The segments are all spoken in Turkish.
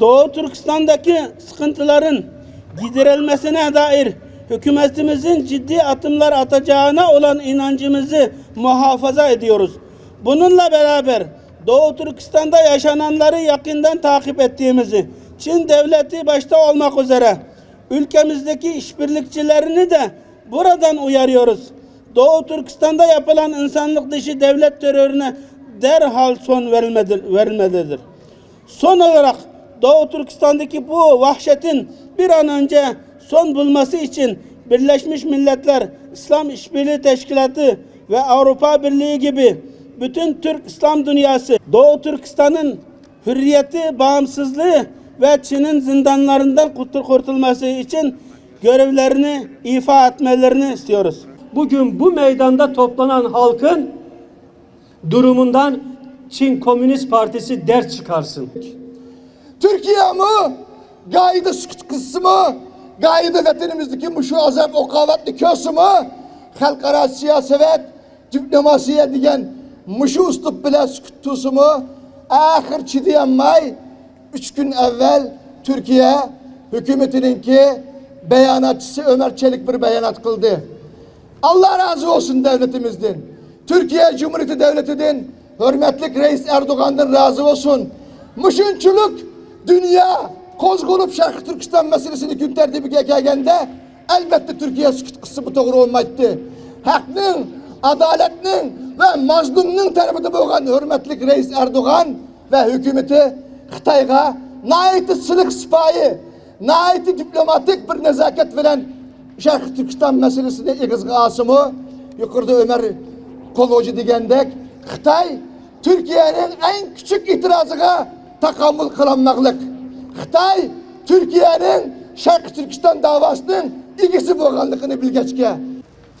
Doğu Türkistan'daki sıkıntıların giderilmesine dair hükümetimizin ciddi adımlar atacağına olan inancımızı muhafaza ediyoruz. Bununla beraber Doğu Türkistan'da yaşananları yakından takip ettiğimizi, Çin devleti başta olmak üzere ülkemizdeki işbirlikçilerini de buradan uyarıyoruz. Doğu Türkistan'da yapılan insanlık dışı devlet terörüne derhal son verilmelidir. Son olarak Doğu Türkistan'daki bu vahşetin bir an önce son bulması için Birleşmiş Milletler, İslam İşbirliği Teşkilatı ve Avrupa Birliği gibi bütün Türk İslam dünyası Doğu Türkistan'ın hürriyeti, bağımsızlığı ve Çin'in zindanlarından kurtul- kurtulması için görevlerini ifa etmelerini istiyoruz. Bugün bu meydanda toplanan halkın durumundan Çin Komünist Partisi ders çıkarsın. Türkiye mi? Gaydı kısmı mı? Gaydı vatanimizdeki muşu azam okavatlı kösü mü? Halkara siyaset, diplomasiye diyen muşu ustup bile sıkıttısı mı? Ahir çidiyenmay, üç gün evvel Türkiye hükümetininki beyanatçısı Ömer Çelik bir beyanat kıldı. Allah razı olsun devletimizden. Türkiye Cumhuriyeti Devleti'nin hürmetlik reis Erdoğan'dan razı olsun. Mışınçılık Dünya kozgolup Şarkı Türkistan meselesini gün tertibi gekegende elbette Türkiye sıkıntısı doğru olmaydı. Hakkın, adaletin ve mazlumunun tarafında bo'lgan hürmetlik reis Erdoğan ve hükümeti Xitayga naiti sınık sipahi, naiti diplomatik bir nezaket veren Şarkı Türkistan meselesini egizgi asımı yukarıda Ömer Koloji digendek Xitay Türkiye'nin en küçük itirazına takamül kılanmaklık. Xitay Türkiye'nin Şarkı Türkistan davasının igisi bolganligini bilgeçke.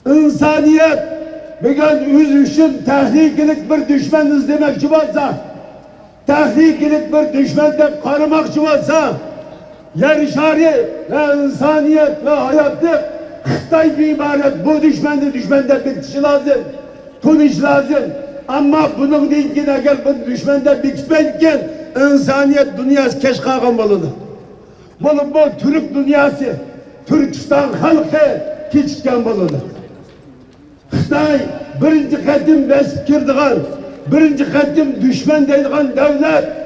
İnsaniyet bugün üz üçün tehlikilik bir düşman izlemekçi olsa, tehlikilik bir düşman deb qaramoqchi olsa, yer şari ve insaniyet ve hayatlık Xitay bir ibaret bu düşmanı düşmanda bitişi lazım, tuniş lazım. Ama bunun dinkin eğer bu düşmanda bitmeyken insaniyet dünyası keş kalkan boludu. Bu, Türk dünyası, Türkistan halkı keçken boludu. Xitoy birinchi qatim kirdigan, birinchi qatim dushman deydigan davlat